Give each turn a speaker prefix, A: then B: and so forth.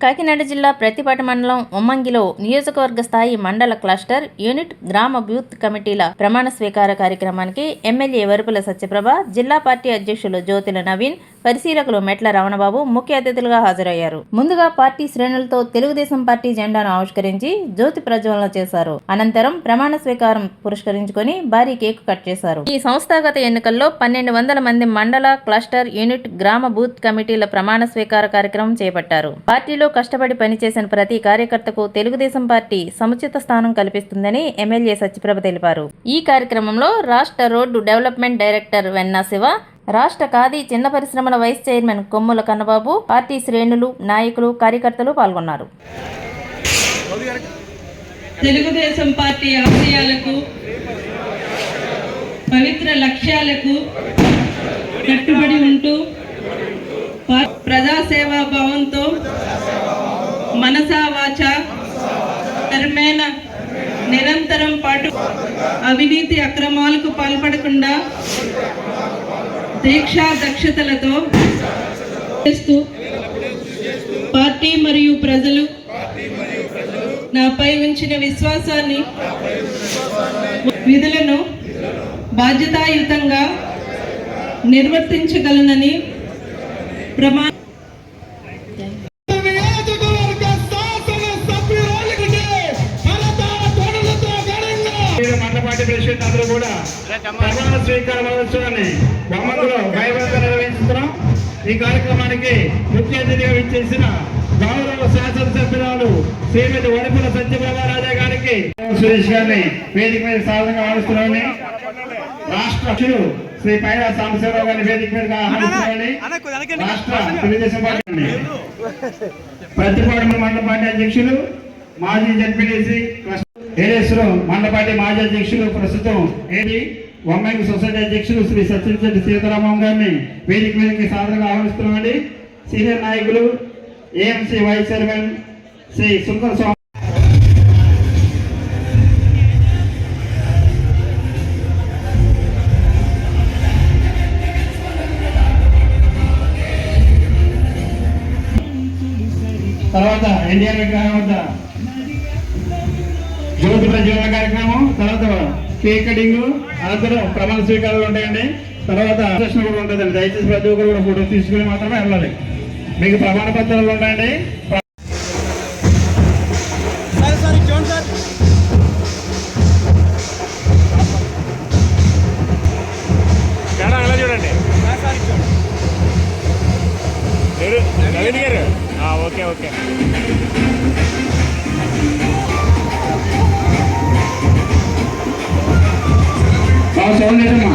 A: కాకినాడ జిల్లా ప్రతిపాటి మండలం ఉమ్మంగిలో నియోజకవర్గ స్థాయి మండల క్లస్టర్ యూనిట్ గ్రామ బూత్ కమిటీల ప్రమాణ స్వీకార కార్యక్రమానికి ఎమ్మెల్యే వరుపుల సత్యప్రభ జిల్లా పార్టీ అధ్యక్షులు జ్యోతుల నవీన్ పరిశీలకులు మెట్ల రమణబాబు ముఖ్య అతిథులుగా హాజరయ్యారు. ముందుగా పార్టీ శ్రేణులతో తెలుగుదేశం పార్టీ జెండాను ఆవిష్కరించి జ్యోతి ప్రజ్వలన చేశారు. అనంతరం ప్రమాణ స్వీకారం పురస్కరించుకొని భారీ కేక్ కట్ చేశారు. ఈ సంస్థాగత ఎన్నికల్లో పన్నెండు వందల మంది మండల క్లస్టర్ యూనిట్ గ్రామ బూత్ కమిటీల ప్రమాణ స్వీకార కార్యక్రమం చేపట్టారు. పార్టీలో కష్టపడి పనిచేసిన ప్రతి కార్యకర్తకు తెలుగుదేశం పార్టీ సముచిత స్థానం కల్పిస్తుందని ఎమ్మెల్యే సత్యప్రభ తెలిపారు. ఈ కార్యక్రమంలో రాష్ట్ర road development director Venna Siva రాష్ట్ర ఖాదీ చిన్న పరిశ్రమల వైస్ చైర్మన్ కొమ్ముల కన్నబాబు పార్టీ శ్రేణులు నాయకులు కార్యకర్తలు పాల్గొన్నారు.
B: తెలుగుదేశం పార్టీ ఆశయాలకు పవిత్ర లక్ష్యాలకు కట్టుబడి ఉంటూ ప్రజాసేవా భావంతో మనసా వాచ కర్మేణ నిరంతరం పాటు అవినీతి అక్రమాలకు పాల్పడకుండా దీక్షా దక్షతలతో చేస్తూ పార్టీ మరియు ప్రజలు నాపై ఉంచిన విశ్వాసాన్ని విధులను బాధ్యతాయుతంగా నిర్వర్తించగలనని ప్రమా
C: మండపాటి ప్రెసిడెంట్ అందరూ కూడా ప్రమాణ స్వీకార మహోత్సవాన్ని బొమ్మకులో భయభక్త నిర్వహిస్తున్నాం. ఈ కార్యక్రమానికి ముఖ్య అతిథిగా విచ్చేసిన గౌరవ శాసనసభ్యురాలు శ్రీమతి వడపుల సత్యప్రభారాజా గారికి సురేష్ గారిని వేదిక మీద సాధనంగా ఆడుస్తున్నామని రాష్ట్ర అధ్యక్షులు శ్రీ పైన సాంబశివరావు గారిని వేదిక మీద ఆహ్వానిస్తున్నామని రాష్ట్ర తెలుగుదేశం పార్టీ ప్రతిపాడు మండల పార్టీ అధ్యక్షులు మాజీ జడ్పీటీసీ ఏరేశ్వరం మండపాటి మాజీ అధ్యక్షులు ప్రస్తుతం ఏది వమ్మంగి సొసైటీ అధ్యక్షులు శ్రీ సత్యశెట్టి సీతారామం గారిని వేదిక మీదకి సాధారణంగా ఆహ్వానిస్తున్నామండి. సీనియర్ నాయకులు AMC vice chairman Shri Sundara Swamy. తర్వాత ఎన్డీఆర్ విగ్రహం వద్ద జ్యోతి ప్రజ్వలన కార్యక్రమం తర్వాత కేక్ కటింగ్ అనంతరం ప్రమాణ స్వీకారాలు ఉంటాయండి. తర్వాత ప్రదర్శన కూడా ఉంటుందండి. దయచేసి ప్రతి ఒక్కరు కూడా ఫోటో తీసుకుని మాత్రమే వెళ్ళాలి. మీకు ప్రమాణ పత్రాలు ఉంటాయండి.
D: చూడండి. గారు? Okay
C: okay. సౌండ్ లేదమ్మా